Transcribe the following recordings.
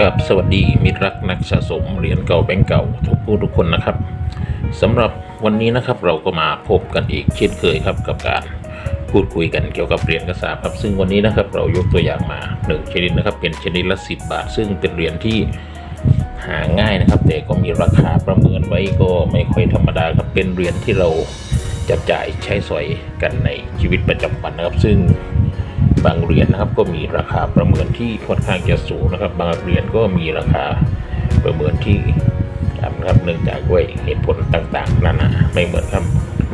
กับสวัสดีมิตรรักนักสะสมเหรียญเก่าแบงก์เก่าทุกผู้ทุกคนนะครับสำหรับวันนี้นะครับเราก็มาพบกันอีกเช่นเคยครับกับการพูดคุยกันเกี่ยวกับเหรียญกระสาบครับ ซึ่งวันนี้นะครับเรายกตัวอย่างมาหนึ่งชนิดนะครับ เป็นชนิดละสิบบาท ซึ่งเป็นเหรียญที่หาง่ายนะครับ แต่ก็มีราคาประเมินไว้ก็ไม่ค่อยธรรมดาครับเป็นเหรียญที่เราจับจ่ายใช้สอยกันในชีวิตประจำวันนะครับ ซึ่ง บางเหรียญนะครับ ก็มีราคาประเมินที่ค่อนข้างจะสูงนะครับ บางเหรียญก็มีราคาประเมินที่ต่ำครับเนื่องจากด้วยเหตุผลต่างๆนานาไม่เหมือนครับ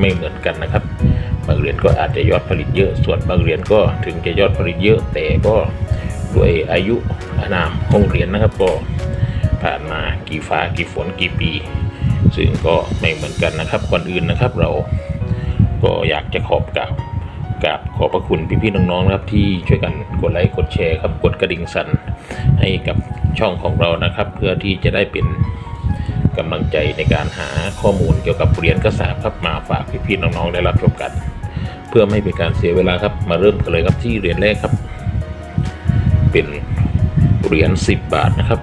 ไม่เหมือนกันนะครับ บางเหรียญก็อาจจะยอดผลิตเยอะ ส่วนบางเหรียญก็ถึงจะยอดผลิตเยอะแต่ก็ด้วยอายุอานามของเหรียญนะครับก็ผ่านมากี่ฟ้ากี่ฝนกี่ปี ซึ่งก็ไม่เหมือนกันนะครับก่อนอื่นนะครับเราก็อยากจะขอบกราบ กราบขอบพระคุณพี่ๆน้องๆนะครับที่ช่วยกันกดไลค์กดแชร์ครับกดกระดิ่งสั่นให้กับช่องของเรานะครับ เพื่อที่จะได้เป็นกำลังใจในการหาข้อมูลเกี่ยวกับเหรียญกระสาบครับมาฝากพี่ๆน้องๆได้รับชมกัน เพื่อไม่เป็นการเสียเวลาครับมาเริ่มกันเลยครับที่เหรียญแรกครับ เป็นเหรียญ10 บาทนะครับ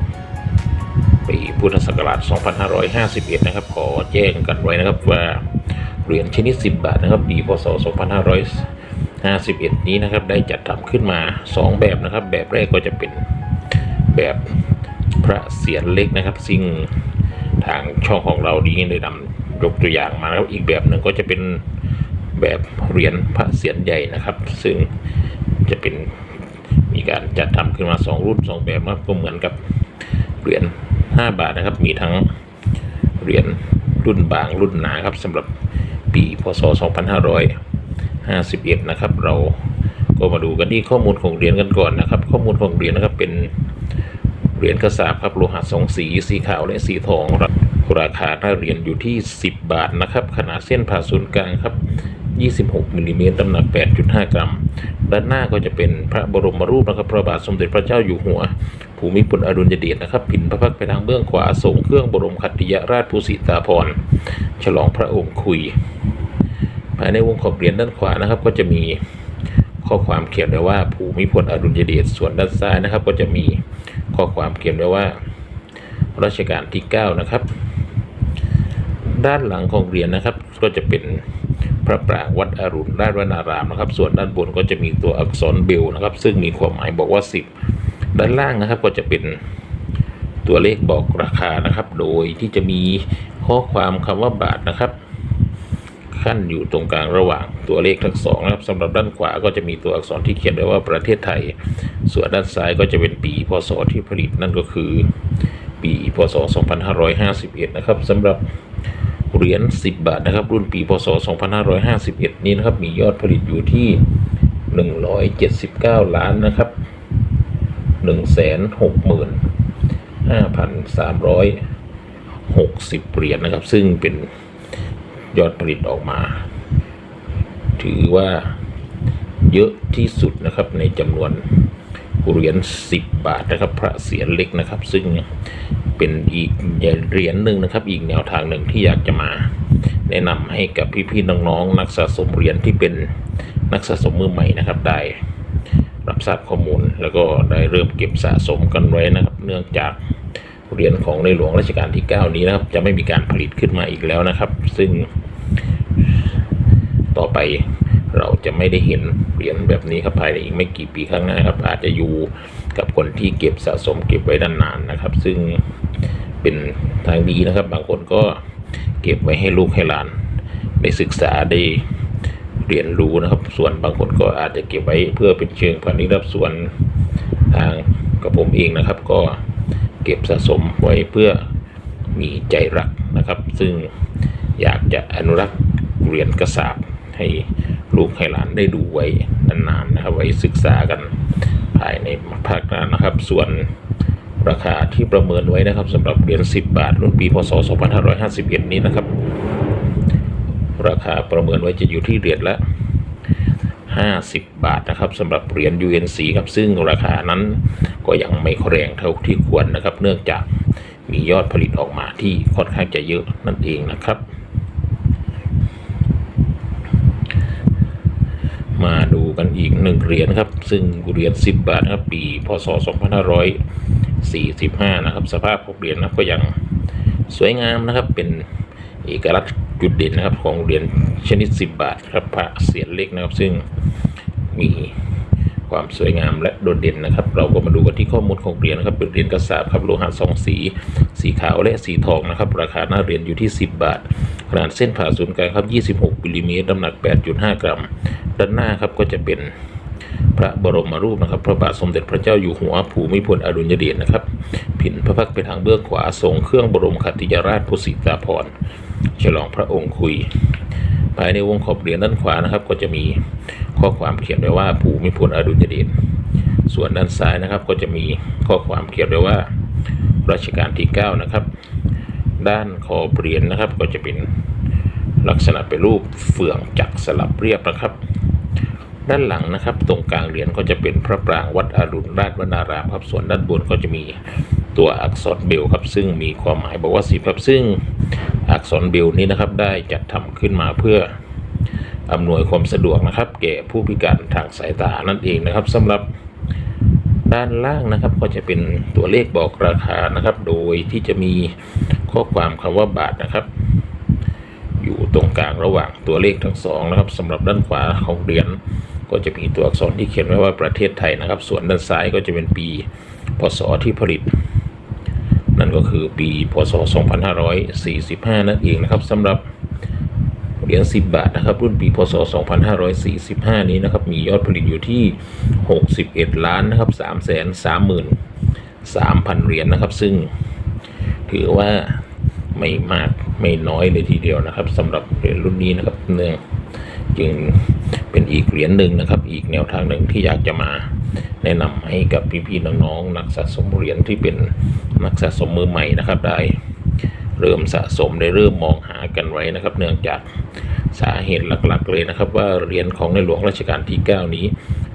ปีพุทธศักราช 2551 นะครับ ขอแจ้งกันไว้นะครับว่าเหรียญชนิด 10 บาทนะครับปีพศ 51 นี้นะครับได้จัดทำขึ้นมา 2 แบบนะครับ แบบแรกก็จะเป็นแบบพระเศียรเล็กนะครับ ซึ่งทางช่องของเราดีได้นำยกตัวอย่างมานะครับอีกแบบหนึ่งก็จะเป็นแบบเหรียญพระเศียรใหญ่นะครับ ซึ่งจะเป็นมีการจัดทำขึ้นมา 2 รุ่น 2 แบบนะครับก็เหมือนกับเหรียญ5บาทนะครับ มีทั้งเหรียญรุ่นบางรุ่นหนาครับสำหรับปีพศ .2500 51 นะครับ เราก็มาดูกันที่ข้อมูลของเหรียญกันก่อนนะครับ ข้อมูลของเหรียญนะครับเป็นเหรียญกระสาบครับโลหะสองสีสีขาวและสีทองราคาหน้าเหรียญอยู่ที่ 10 บาทนะครับ ขนาดเส้นผ่าศูนย์กลางครับ26มิลลิเมตรน้ำหนัก 8.5 กรัม ด้านหน้าก็จะเป็นพระบรมรูปนะครับ พระบาทสมเด็จพระเจ้าอยู่หัว ภูมิพลอดุลยเดชนะครับ ผินพระพักตร์ไปทางเบื้องขวาส่งเครื่องบรมคัตติยราชภูสิตาภรณ์ฉลองพระองค์คุย ภายในวงขอบเหรียญด้านขวานะครับ ก็จะมีข้อความเขียนไว้ว่า ภูมิพลอดุลยเดชส่วนด้านซ้ายนะครับ ก็จะมีข้อความเขียนไว้ว่ารัชกาลที่ 9 นะครับ ด้านหลังของเหรียญนะครับ ก็จะเป็นพระปรางวัดอรุณราชวนารามนะครับ ส่วนด้านบนก็จะมีตัวอักษรเบลนะครับ ซึ่งมีความหมายบอกว่า 10 ด้านล่างนะครับก็จะเป็นตัวเลขบอกราคานะครับ โดยที่จะมีข้อความคำว่าบาทนะครับ ขั้นอยู่ตรงกลางระหว่างตัวเลขทั้งสองนะครับสำหรับด้านขวาก็จะมีตัวอักษรที่เขียนไว้ว่าประเทศไทย ส่วนด้านซ้ายก็จะเป็นปีพศที่ผลิตนั่นก็คือ ปีพศ 2551 นะครับสำหรับเหรียญ10 บาทนะครับ รุ่นปีพศ 2551 นี้นะครับมียอดผลิตอยู่ที่ 179 ล้านนะครับ 165,360 เหรียญนะครับ ซึ่งเป็น ยอดผลิตออกมา ถือว่าเยอะที่สุดนะครับในจำนวนเหรียญ10 บาทนะครับ พระเศียรเล็กนะครับ ซึ่งเป็นอีกเหรียญหนึ่งนะครับ อีกแนวทางหนึ่งที่อยากจะมา แนะนำให้กับพี่ๆน้องๆนักสะสมเหรียญที่เป็นนักสะสมมือใหม่นะครับ ได้รับทราบข้อมูลแล้วก็ได้เริ่มเก็บสะสมกันไว้นะครับ เนื่องจากเหรียญของในหลวงรัชกาลที่ 9 นี้นะครับ จะไม่มีการผลิตขึ้นมาอีกแล้วนะครับ ซึ่ง ต่อไปเราจะไม่ได้เห็นเหรียญแบบนี้ครับภายในอีกไม่กี่ปีข้างหน้าครับ อาจจะอยู่กับคนที่เก็บสะสมเก็บไว้นานๆนนะครับ ซึ่งเป็นทางดีนะครับ บางคนก็เก็บไว้ให้ลูกให้หลานได้ศึกษาได้เรียนรู้นะครับ ส่วนบางคนก็อาจจะเก็บไว้เพื่อเป็นเชิงพาณิชย์รับส่วนทางกับผมเองนะครับ ก็เก็บสะสมไว้เพื่อมีใจรักนะครับ ซึ่งอยากจะอนุรักษ์เหรียญกระสาบ ให้ลูกให้หลานได้ดูไว้นานๆนะครับ ไว้ศึกษากันภายในภาคหน้านะครับ ส่วนราคาที่ประเมินไว้นะครับสำหรับเหรียญ10 บาท รุ่นปีพศ 2551 นี้นะครับ ราคาประเมินไว้จะอยู่ที่เหรียญละ 50 บาทนะครับสำหรับเหรียญ UNC ครับซึ่งราคานั้นก็ยังไม่แรงเท่าที่ควรนะครับ เนื่องจากมียอดผลิตออกมาที่ค่อนข้างจะเยอะนั่นเองนะครับ มาดูกันอีกหนึ่งเหรียญครับ ซึ่งเหรียญ10 บาทนะครับปีพศ 2545 นะครับ สภาพของเหรียญนะก็ยังสวยงามนะครับ เป็นเอกลักษณ์จุดเด่นนะครับของเหรียญชนิด 10 บาทครับพระเสียนเล็กนะครับ ซึ่งมี ความสวยงามและโดดเด่นนะครับ เราก็มาดูกันที่ข้อมูลของเหรียญนะครับเป็นเหรียญกระสาบครับโลหะสองสี สีขาวและสีทองนะครับ ราคาหน้าเหรียญอยู่ที่ 10 บาท ขนาดเส้นผ่าศูนย์กลางครับ 26มิลลิเมตรน้ำหนัก 8.5 กรัม ด้านหน้าครับก็จะเป็นพระบรมรูปนะครับ พระบาทสมเด็จพระเจ้าอยู่หัวภูมิพลอดุลยเดชนะครับ ผินพระพักตร์ไปทางเบื้องขวาทรงเครื่องบรมขัตติยราชพุสิตาภรณ์ฉลองพระองค์คุย ภายในวงขอบเหรียญด้านขวานะครับ ก็จะมีข้อความเขียนไว้ว่าภูมิพลอดุลยเดชส่วนด้านซ้ายนะครับ ก็จะมีข้อความเขียนไว้ว่ารัชกาลที่ 9 นะครับ ด้านคอบเหรียญนะครับ ก็จะเป็นลักษณะเป็นรูปเฟื่องจักสลับเรียบนะครับ ด้านหลังนะครับ ตรงกลางเหรียญก็จะเป็นพระปรางวัดอรุณราชวนารามครับส่วนด้านบนก็จะมี ตัวอักษรเบลครับซึ่งมีความหมายบอกว่าสิบครับซึ่งอักษรเบลนี้นะครับได้จัดทำขึ้นมาเพื่ออำนวยความสะดวกนะครับ แก่ผู้พิการทางสายตานั่นเองนะครับสำหรับด้านล่างนะครับก็จะเป็นตัวเลขบอกราคานะครับ โดยที่จะมีข้อความคำว่าบาทนะครับ อยู่ตรงกลางระหว่างตัวเลขทั้งสองนะครับสำหรับด้านขวาของเหรียญก็จะมีตัวอักษรที่เขียนไว้ว่าประเทศไทยนะครับ ส่วนด้านซ้ายก็จะเป็นปีพศที่ผลิต นั่นก็คือปีพศ 2545 นั่นเองนะครับสำหรับเหรียญ10 บาทนะครับ รุ่นปีพศ 2545 นี้นะครับ มียอดผลิตอยู่ที่ 61 ล้านนะครับ3 3 3 0 0 0 เหรียญนะครับ ซึ่งถือว่าไม่มากไม่น้อยเลยทีเดียวนะครับสำหรับเหรียญรุ่นนี้นะครับเนื่องจึงเป็นอีกเหรียญหนึ่งนะครับ อีกแนวทางหนึ่งที่อยากจะมา แนะนำให้กับพี่ๆน้องๆนักสะสมเหรียญที่เป็นนักสะสมมือใหม่นะครับ ได้เริ่มสะสมได้เริ่มมองหากันไว้นะครับ เนื่องจากสาเหตุหลักๆ เลยนะครับ ว่าเหรียญของในหลวงรัชกาลที่ 9 นี้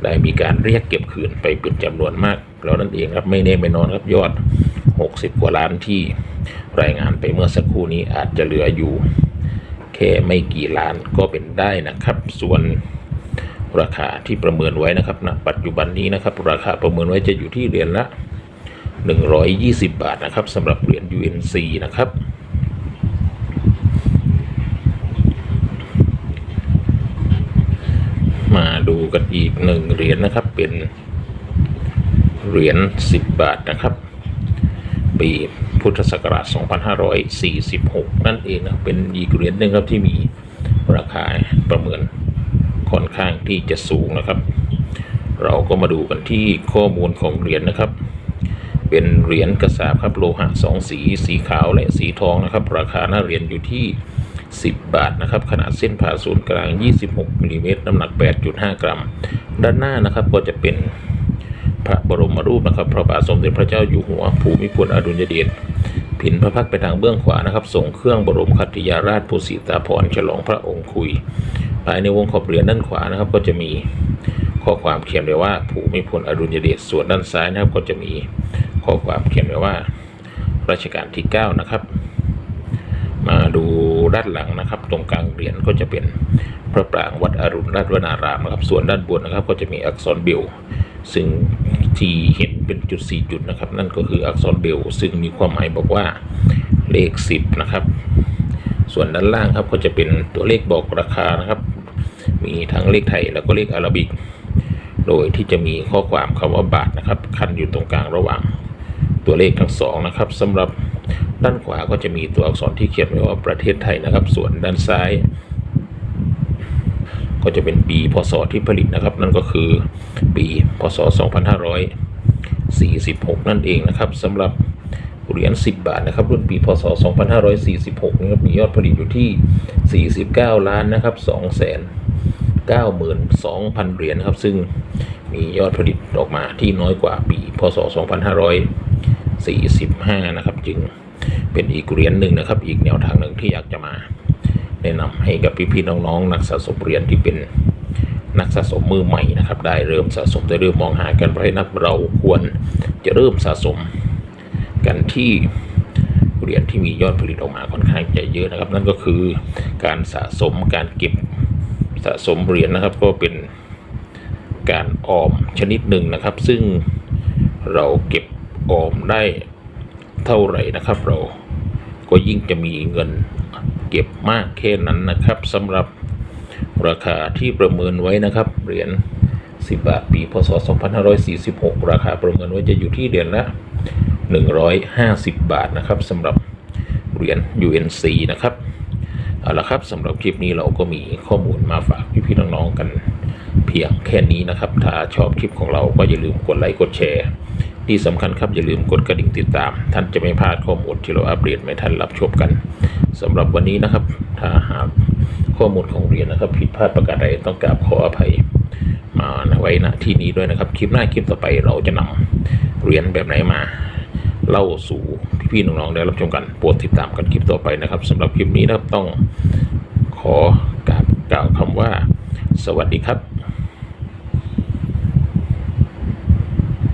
ได้มีการเรียกเก็บคืนไปเป็นจำนวนมากแล้วนั่นเองครับไม่แน่ไม่นอนครับยอด 60 กว่าล้านที่รายงานไปเมื่อสักครู่นี้อาจจะเหลืออยู่ แค่ไม่กี่ล้านก็เป็นได้นะครับ ส่วน ราคาที่ประเมินไว้นะครับณปัจจุบันนี้นะครับ ราคาประเมินไว้จะอยู่ที่เหรียญละ 120 บาทนะครับสำหรับเหรียญ UNC นะครับมาดูกันอีกหนึ่งเหรียญนะครับเป็นเหรียญ 10 บาทนะครับ ปีพุทธศักราช 2546 นั่นเองนะเป็นอีกเหรียญหนึ่งครับที่มีราคาประเมิน ค่อนข้างที่จะสูงนะครับ เราก็มาดูกันที่ข้อมูลของเหรียญนะครับ เป็นเหรียญกระสาบครับโลหะสองสีสีขาวและสีทองนะครับ ราคาหน้าเหรียญอยู่ที่ 10 บาทนะครับ ขนาดเส้นผ่าศูนย์กลาง 26มิลลิเมตรน้ำหนัก 8.5 กรัม ด้านหน้านะครับก็จะเป็นพระบรมรูปนะครับ พระบาทสมเด็จพระเจ้าอยู่หัวภูมิพลอดุลยเดชผินพระพักตร์ไปทางเบื้องขวานะครับส่งเครื่องบรมคัติยาราชภูสิตาภรฉลองพระองค์คุย ภายในวงขอบเหรียญด้านขวานะครับ ก็จะมีข้อความเขียนไว้ว่าภูมิพลอดุลยเดชส่วนด้านซ้ายนะครับ ก็จะมีข้อความเขียนไว้ว่ารัชกาลที่ 9 นะครับ มาดูด้านหลังนะครับ ตรงกลางเหรียญก็จะเป็นพระปรางวัดอรุณราชวนารามนะครับ ส่วนด้านบนนะครับ ก็จะมีอักษรเบลซึ่งที่เห็นเป็นจุด 4 จุดนะครับ นั่นก็คืออักษรเบลซึ่งมีความหมายบอกว่าเลข 10 นะครับ ส่วนด้านล่างครับก็จะเป็นตัวเลขบอกราคานะครับ มีทั้งเลขไทยแล้วก็เลขอาราบิก โดยที่จะมีข้อความคำว่าบาทนะครับคันอยู่ตรงกลางระหว่างตัวเลขทั้งสองนะครับสำหรับด้านขวาก็จะมีตัวอักษรที่เขียนไว้ว่าประเทศไทยนะครับ ส่วนด้านซ้าย ก็จะเป็นปีพศที่ผลิตนะครับ นั่นก็คือปีพศ 2546 นั่นเองนะครับสำหรับเหรียญ10 บาทนะครับ รุ่นปีพศ 2546นะครับมียอดผลิตอยู่ที่ 49 ล้านนะครับ2แสน 92,000 เหรียญนะครับ ซึ่งมียอดผลิตออกมาที่น้อยกว่าปีพศ 2545 นะครับ จึงเป็นอีกเหรียญหนึ่งนะครับ อีกแนวทางหนึ่งที่อยากจะมา แนะนำให้กับพี่ๆน้องๆ นักสะสมเหรียญที่เป็นนักสะสมมือใหม่นะครับ ได้เริ่มสะสมได้เริ่มมองหากันเพราะนั้นเราควรจะเริ่มสะสมกันที่เหรียญที่มียอดผลิตออกมาค่อนข้างจะเยอะนะครับ นั่นก็คือการสะสมการเก็บ สะสมเหรียญนะครับก็เป็นการออมชนิดหนึ่งนะครับ ซึ่งเราเก็บออมได้เท่าไหร่นะครับ เราก็ยิ่งจะมีเงินเก็บมากแค่นั้นนะครับสำหรับราคาที่ประเมินไว้นะครับเหรียญ10 บาท ปี พศ 2546 ราคาประเมินไว้จะอยู่ที่เหรียญละ 150 บาทนะครับสำหรับเหรียญ UNC นะครับ เอาละครับสำหรับคลิปนี้เราก็มีข้อมูลมาฝากพี่ๆน้องๆกัน เพียงแค่นี้นะครับ ถ้าชอบคลิปของเราก็อย่าลืมกดไลค์กดแชร์ ที่สำคัญครับอย่าลืมกดกระดิ่งติดตาม ท่านจะไม่พลาดข้อมูลที่เราอัปเดตไม่ทันรับชมกันสำหรับวันนี้นะครับ ถ้าหากข้อมูลของเรียนนะครับ ผิดพลาดประการใดต้องกราบขออภัยมาไว้ณที่นี้ด้วยนะครับ คลิปหน้าคลิปต่อไปเราจะนำเหรียญแบบไหนมา เล่าสู่ พี่ๆน้องๆได้รับชมกันโปรดติดตามกันคลิปต่อไปนะครับสำหรับคลิปนี้นะครับต้องขอกราบกล่าวคำว่า สวัสดีครับ